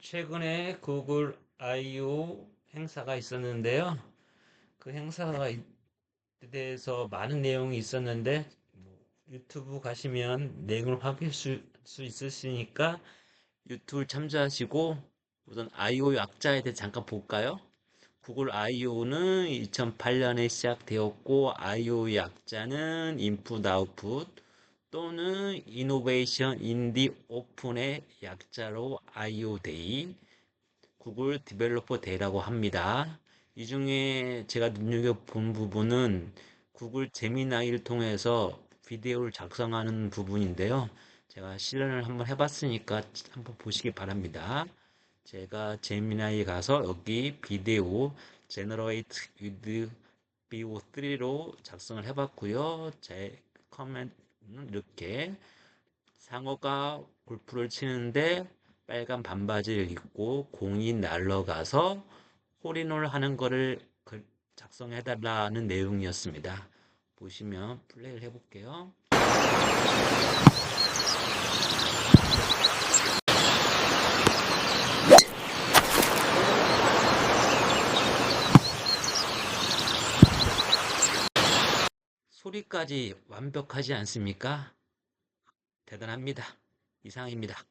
최근에 구글 I/O 행사가 있었는데요. 그 행사에 대해서 많은 내용이 있었는데 뭐 유튜브 가시면 내용을 확인할 수, 수 있으시니까 유튜브 참조하시고 우선 I/O 약자에 대해 잠깐 볼까요? 구글 I/O는 2008년에 시작되었고 I/O 약자는 인풋 아웃풋 또는 이노베이션 인디 오픈의 약자로 I/O 데이 구글 디벨로퍼 데이라고 합니다. 이 중에 제가 눈여겨본 부분은 구글 제미나이를 통해서 비디오를 작성하는 부분인데요. 제가 실현을 한번 해봤으니까 한번 보시기 바랍니다. 제가 제미나이에 가서 여기 비디오 Generate with VO3로 작성을 해봤고요. 제 커맨드는 이렇게 상어가 골프를 치는데 빨간 반바지를 입고 공이 날아가서 홀인원을 하는 거를 글- 작성해달라는 내용이었습니다. 보시면 플레이를 해볼게요. 소리까지 완벽하지 않습니까? 대단합니다. 이상입니다.